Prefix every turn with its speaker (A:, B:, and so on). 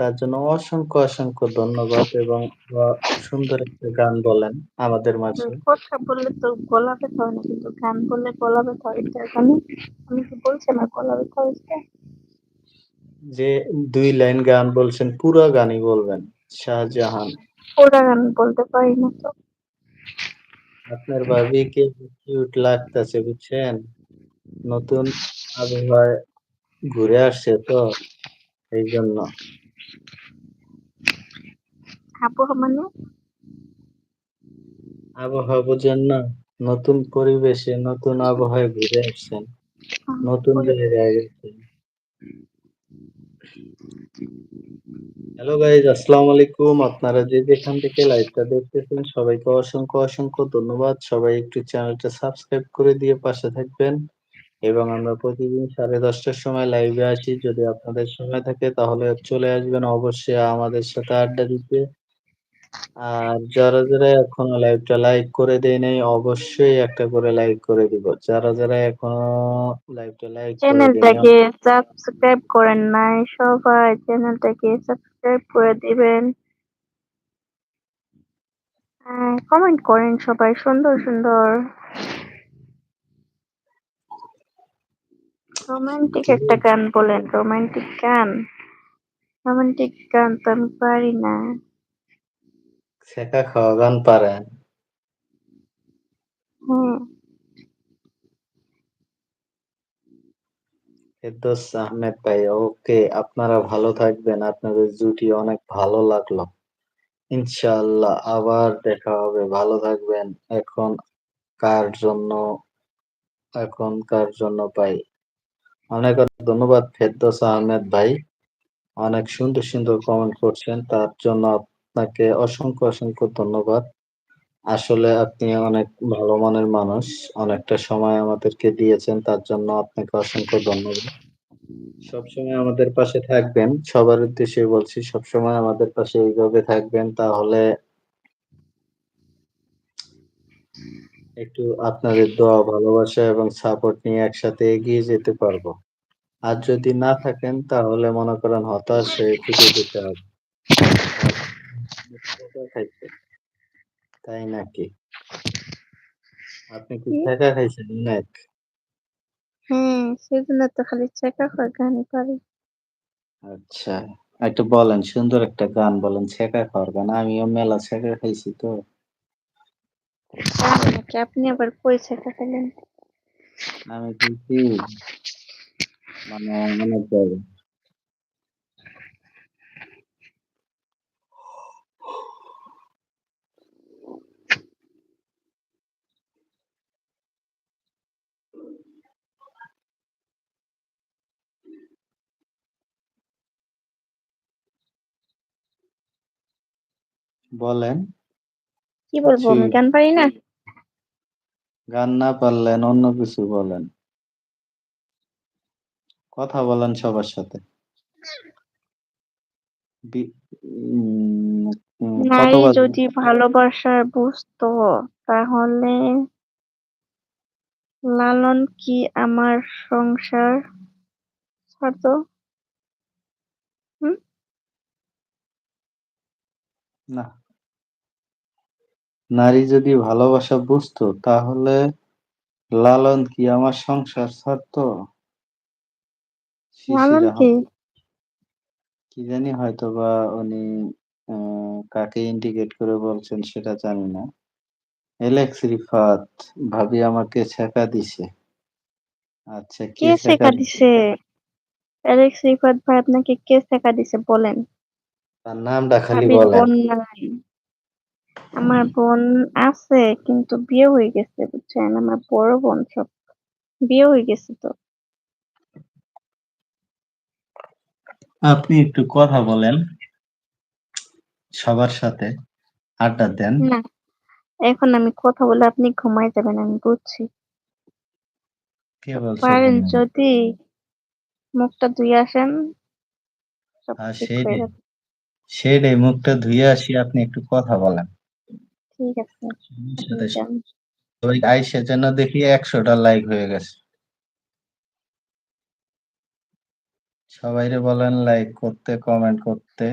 A: তার জন্য অসংখ্য, অসংখ্য ধন্যবাদ এবং সুন্দর একটা গান বলেন আমাদের মাঝে।
B: কথা বললে তো গলা ব্যথা হয় না কিন্তু গান বললে গলা ব্যথা হয় এটার কারণে আমি কি বলছি আমার গলা ব্যথা হয়েছে?
A: যে ২ লাইন গান বলছেন পুরো গানই বলবেন। 'শাহজাহান'।
B: পুরা গান বলতে পারি না তো।
A: আপনার ভাবিকে কিউট লাগতেছে বুঝছেন? নতুন আবহাওয়ায় ঘুরে আসছে তো এইজন্য।
B: আবহাওয়া মানে?
A: আবহাওয়া বুঝেন না? নতুন পরিবেশে নতুন আবহাওয়ায় ঘুরে আসছেন। নতুন জায়গায় গেছেন। হ্যালো গাইস আসসালামু আলাইকুম। আপনারা যে যেখান থেকে লাইভটা দেখতেছেন সবাইকে অসংখ্য, অসংখ্য ধন্যবাদ। সবাই একটু চ্যানেলটা সাবস্ক্রাইব করে দিয়ে পাশে থাকবেন। এবং আমরা প্রতিদিন সাড়ে দশটার সময় লাইভে আসি। যদি আপনাদের সময় থাকে তাহলে চলে আসবেন অবশ্যই আমাদের সাথে আড্ডা দিতে। আর যারা, যারা এখনও লাইভটা লাইক করে দেয় নাই অবশ্যই একটা করে লাইক করে দিব। যারা, যারা এখনও লাইভটা লাইক
B: চ্যানেলটাকে সাবস্ক্রাইব করেন নাই সবাই চ্যানেলটাকে সাবস্ক্রাইব করে দিবেন। হ্যাঁ, কমেন্ট করেন সবাই সুন্দর, সুন্দর। রোমান্টিক একটা গান বলেন, রোমান্টিক গান। রোমান্টিক গান তো আমি পারি না।
A: ছ্যাঁকা খাওয়া গান পারেন?
B: হুম।
A: ফেরদৌস আহমেদ ভাই ওকে আপনারা ভালো থাকবেন। আপনাদের জুটি অনেক ভালো লাগল। ইনশাআল্লাহ আবার দেখা হবে। ভালো থাকবেন। এখন কার জন্য এখন কার জন্য পাই। অনেক, ধন্যবাদ ফেরদৌস আহমেদ ভাই। অনেক সুন্দর, সুন্দর কমেন্ট করছেন। তার জন্য আপনাকে অসংখ্য, অসংখ্য ধন্যবাদ। আসলে আপনি অনেক ভালো মনের মানুষ। অনেকটা সময় আমাদেরকে দিয়েছেন। তার জন্য আপনাকে অসংখ্য ধন্যবাদ। সবসময় আমাদের পাশে থাকবেন। সবার উদ্দেশ্যে বলছি সবসময় আমাদের পাশে এইভাবে থাকবেন তাহলে একটু আপনাদের দোয়া, ভালোবাসা এবং সাপোর্ট নিয়ে একসাথে এগিয়ে যেতে পারব। আর যদি না থাকেন তাহলে মনে করেন হতাশ হয়ে থেকে যেতে হবে। তাই নাকি? আপনি কি
B: কি?
A: ছ্যাঁকা খাইছেন অনেক?
B: হ্যাঁ, সেজন্য তো খালি ছ্যাঁকা খাওয়া গানই পারি।
A: আচ্ছা। একটু বলেন সুন্দর একটা গান বলেন ছ্যাঁকা খাওয়ার গান। আমিও মেলা ছ্যাঁকা খাইছি তো।
B: নাকি? আপনি আবার কই ছ্যাঁকা খাইলেন?
A: আমি খাইছি মানে অনেক জায়গায়। বলেন।
B: কি বলব আমি গান পারি না?
A: গান না পারলেন অন্য কিছু বলেন। কথা বলেন সবার সাথে। বি উম উম কত বাজে?
B: যদি ভালোবাসার বুঝতো তাহলে লালন কি আমার সংসার ছাড়তো? হুম?
A: না। নারী যদি ভালোবাসা বুঝতো তাহলে লালন কি আমার সংসার ছাড়তো?
B: লালন। কে?
A: কি জানি হয়তো বা উনি কাকে ইন্ডিকেট করে বলছেন সেটা জানি না। এলেক্স রিফাত ভাবি আমাকে ছ্যাঁকা দিছে। আচ্ছা কে
B: কে
A: ছ্যাঁকা
B: ছ্যাঁকা
A: দিছে?
B: এলেক্স রিফাত ভাই আপনাকে কে ছ্যাঁকা দিছে বলেন?
A: তার নামটা খালি বলেন।
B: আমার বোন আছে কিন্তু বিয়ে হয়ে গেছে বুঝছেন? আমার বড় বোন সব। বিয়ে হয়ে গেছে তো।
A: আপনি একটু কথা বলেন। সবার সাথে আড্ডা দেন।
B: না। এখন আমি কথা বলে আপনি ঘুমাই যাবেন আমি বুঝছি।
A: কে বলছে
B: পারেন যদি মুখটা ধুয়ে আসেন সব
A: আর
B: ঠিক হয়ে যাবে।
A: সেইটাই মুখটা ধুয়ে আসি আপনি একটু কথা বলেন।
B: ঠিক আছে। যান।
A: ওই দেখি একশোটা লাইক হয়ে গেছে। সবাইরে বলেন লাইক করতে, কমেন্ট করতে।